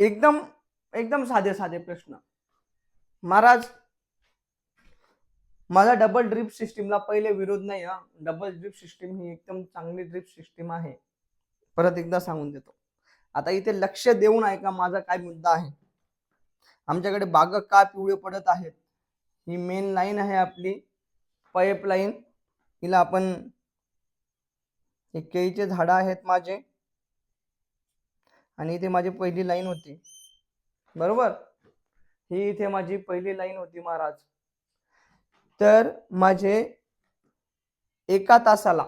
एकदम एकदम साधे साधे प्रश्न. महाराज माझा डबल ड्रिप सिस्टीमला पहिले विरोध नाही हा. डबल ड्रिप सिस्टीम ही एकदम चांगली ड्रिप सिस्टीम आहे. परत एकदा सांगून देतो. आता इथे लक्ष देऊन ऐका माझा काय मुद्दा आहे. आमच्याकडे बाग का पिवळे पडत आहेत? ही मेन लाईन आहे आपली पाईप लाईन हिला आपण हे केळीचे झाडं आहेत माझे. आणि इथे माझी पहिली लाईन होती. बरोबर? ही इथे माझी पहिली लाईन होती महाराज. तर माझे एका तासाला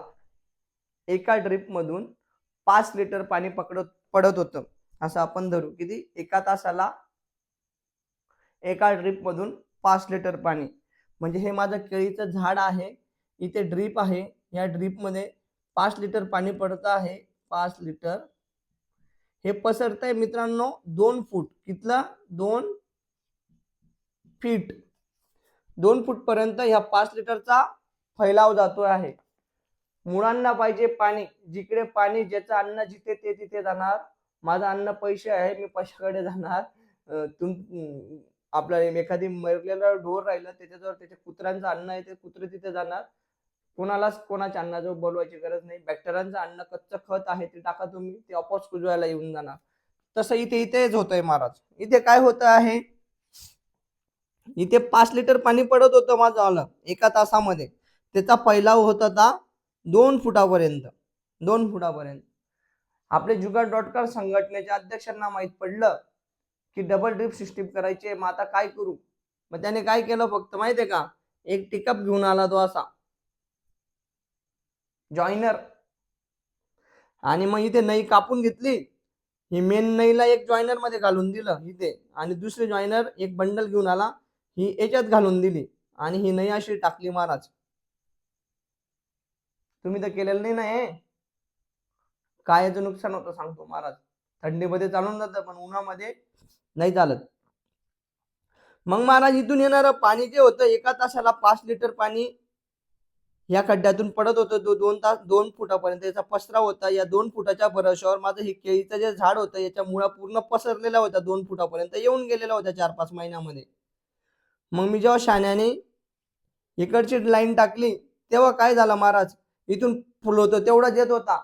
एका ड्रिप मधून पाच लिटर पाणी पकडत पडत होतं. असं आपण धरू. किती? एका तासाला एका ड्रिप मधून पाच लिटर पाणी. म्हणजे हे माझं केळीचं झाड आहे. इथे ड्रीप आहे. या ड्रीपमध्ये पाच लिटर पाणी पडत आहे. पाच लिटर हे पसरत आहे मित्रांनो दोन फूट. कितला? दोन फीट दोन फूट पर्यंत ह्या पाच लिटरचा फैलाव जातो आहे. मुळांना पाहिजे पाणी. जिकडे पाणी ज्याचं अन्न जिथे ते तिथे जाणार. माझं अन्न पैसे आहे मी पैशाकडे जाणार. तुम अं, आपलं एखादी मरलेला ढोर राहिलं त्याच्याजवळ त्याच्या कुत्र्यांचं अन्न आहे ते कुत्रे तिथे जाणार. कोणालाच कोणाच्या अन्नाजवळ बोलवायची गरज नाही. बॅक्टेरियांचं अन्न कच्चं खत आहे ते टाका तुम्ही ते आपोआप कुजवायला येऊन जाणार. तसं इथे इथेच होतंय महाराज. इथे काय होत आहे? इथे पाच लिटर पाणी पडत होतं माझं. आलं एका तासामध्ये. त्याचा फैलाव होत होता दोन फुटापर्यंत. दोन फुटापर्यंत. आपले जुगाड डॉट कॉम संघटनेच्या अध्यक्षांना माहीत पडलं की डबल ड्रिप सिस्टीम करायची आहे. मग आता काय करू? मग त्याने काय केलं फक्त माहितीये का? एक टिकअप घेऊन आला तो असा. जॉईनर आणि मग इथे नई कापून घेतली. ही मेन नईला एक जॉईनरमध्ये घालून दिलं इथे. आणि दुसरे जॉईनर एक बंडल घेऊन आला. ही याच्यात घालून दिली. आणि ही नई अशी टाकली महाराज. तुम्ही तर केलेलं नाही ना हे. काय याचं नुकसान होतं सांगतो महाराज. थंडीमध्ये चालून जातं पण उन्हामध्ये नाही चालत. मग महाराज इथून येणारं पाणी जे होतं एका तासाला पाच लिटर पाणी या खड्ड्यातून पडत होतं. तो दोन तास दोन फुटापर्यंत याचा पसरा होता. या दोन फुटाच्या भरोश्यावर माझं हे केळीचं जे झाड होतं याच्या मुळा पूर्ण पसरलेला होता दोन फुटापर्यंत. येऊन गेलेला होता चार पाच महिन्यामध्ये. मग मी जेव्हा शाण्याने इकडची लाईन टाकली तेव्हा काय झालं महाराज? इथून फुल होतं तेवढाच येत होता.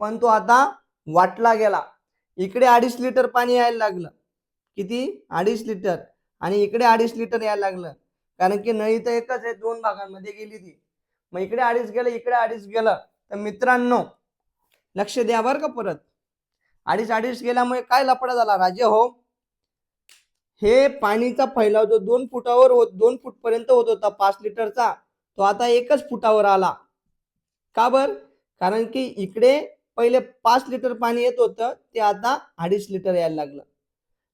पण तो आता वाटला गेला. इकडे अडीच लिटर पाणी यायला लागलं. किती? अडीच लिटर. आणि इकडे अडीच लिटर यायला लागलं. कारण की नळी तर एकच आहे दोन भागांमध्ये गेली ती. मग इकडे अडीच गेलं इकडे अडीच गेलं. तर मित्रांनो लक्ष द्या बरं का परत. अडीच अडीच गेल्यामुळे काय लफडा झाला? राजे हो. हे पाणीचा फैलाव जो दोन फुटावर होत दोन फुटपर्यंत होत होता पाच लिटरचा तो आता एकच फुटावर आला. का बर? कारण की इकडे पहिले पाच लिटर पाणी येत होतं ते आता अडीच लिटर यायला लागलं.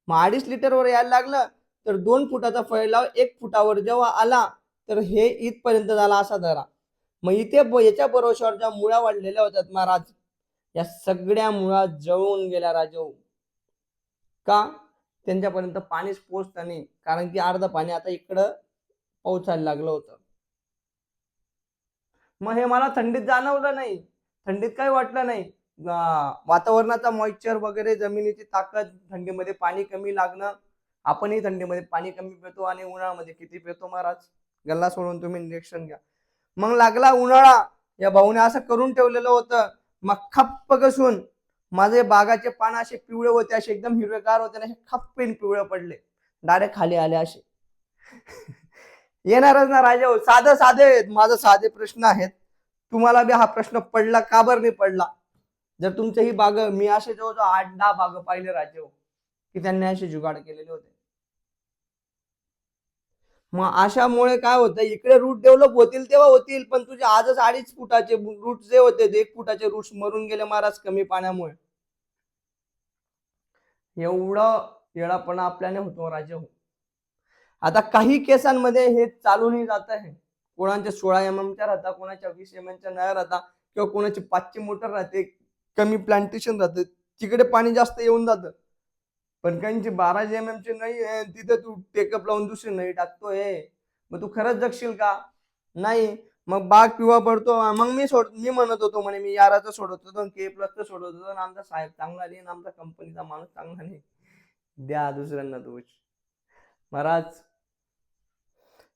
मग अडीच लिटरवर यायला लागलं तर दोन फुटाचा फैलाव एक फुटावर जेव्हा आला तर हे इथपर्यंत झाला असा धरा मग इथे याच्या बरोबर ज्या मुळा वाढलेल्या होत्यात महाराज या सगळ्या मुळा जळून गेल्या राजो. का? त्यांच्यापर्यंत पाणीच पोचत नाही कारण की अर्ध पाणी आता इकडं पोचायला लागलं होतं. मग हे मला थंडीत जाणवलं नाही. थंडीत काही वाटलं नाही. वातावरणाचा मॉइश्चर वगैरे जमिनीची ताकद थंडीमध्ये पाणी कमी लागणं. आपणही थंडीमध्ये पाणी कमी पितो आणि उन्हाळ्यामध्ये किती पितो महाराज? गल्ला सोडून तुम्ही निरीक्षण घ्या. मग लागला उन्हाळा. या भाऊने असं करून ठेवलेलं होतं. मग खप्प कसून माझे बागाचे पान असे पिवळे होते असे एकदम हिरवेगार होते आणि असे खप्पीन पिवळे पडले. डायरेक्ट खाली आले असे. येणारच ना राजा हो. साधं साधे आहेत. माझं साधे प्रश्न आहेत. तुम्हाला बी हा प्रश्न पडला का बरं नाही पडला? जर तुमचे ही बाग मी असे जवळजवळ आठ दहा बाग पाहिले राजे हो की त्यांनी असे जुगाड केलेले होते. मग अशामुळे काय होतं इकडे रूट डेव्हलप होतील तेव्हा होतील पण तुझे आजच अडीच फुटाचे रूट जे होते ते एक फुटाचे रूट मरून गेले महाराज कमी पाण्यामुळे. एवढं येळापणा आपल्याने होतो राजे हो. आता काही केसांमध्ये हे चालूनही जात आहे. कोणाच्या सोळा एम एमच्या राहता कोणाच्या वीस एम एमच्या नळ्या राहता किंवा कोणाची पाचशे मोटर राहते कमी प्लांटेशन राहतं तिकडे पाणी जास्त येऊन जातं. पण काहींची बारा एम एम ची नाही आहे तिथे तू टेकअप लावून दुसरी नाही टाकतोय. मग तू खरंच जगशील का? नाही. मग बाग पिवा पडतो. मग मी सोड मी म्हणत होतो म्हणे मी याराचं सोडत होतो के प्लसचं सोडत होतो. आणि आमचा साहेब चांगला नाही आमचा कंपनीचा माणूस चांगला नाही. द्या दुसऱ्यांना दोष. महाराज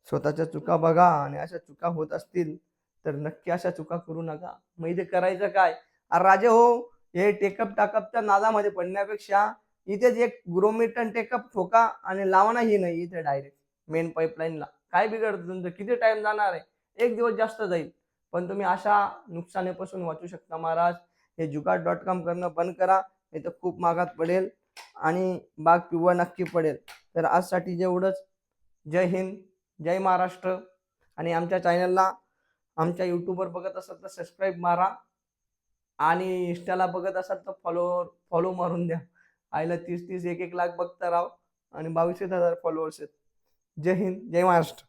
स्वतःच्या चुका बघा आणि अशा चुका होत असतील तर नक्की अशा चुका करू नका. मग इथे करायचं काय? अरे राजे हो हे टेकअप टाकअपच्या नादामध्ये पडण्यापेक्षा इथेच एक ग्रोमीटन टेकअप ठोका आणि लावा ही नाही इथे डायरेक्ट मेन पाईपलाईनला काय बिघडतं तुमचं? किती टाइम जाणार आहे? एक दिवस जास्त जाईल. पण तुम्ही अशा नुकसानीपासून वाचू शकता महाराज. हे जुगाड डॉट कॉम करणं बंद करा नाही तर खूप मागात पडेल आणि बाग पिवळ नक्की पडेल. तर आजसाठी जेवढंच. जय हिंद जय महाराष्ट्र. आणि आमच्या चॅनलला आमच्या यूट्यूबवर बघत असाल तर सबस्क्राईब मारा. आणि इंस्टाला बघत असाल तर फॉलो फॉलो मारून द्या. आईला तीस तीस एक एक लाख बघता राव. आणि बावीस हजार फॉलोअर्स आहेत. जय हिंद जय महाराष्ट्र.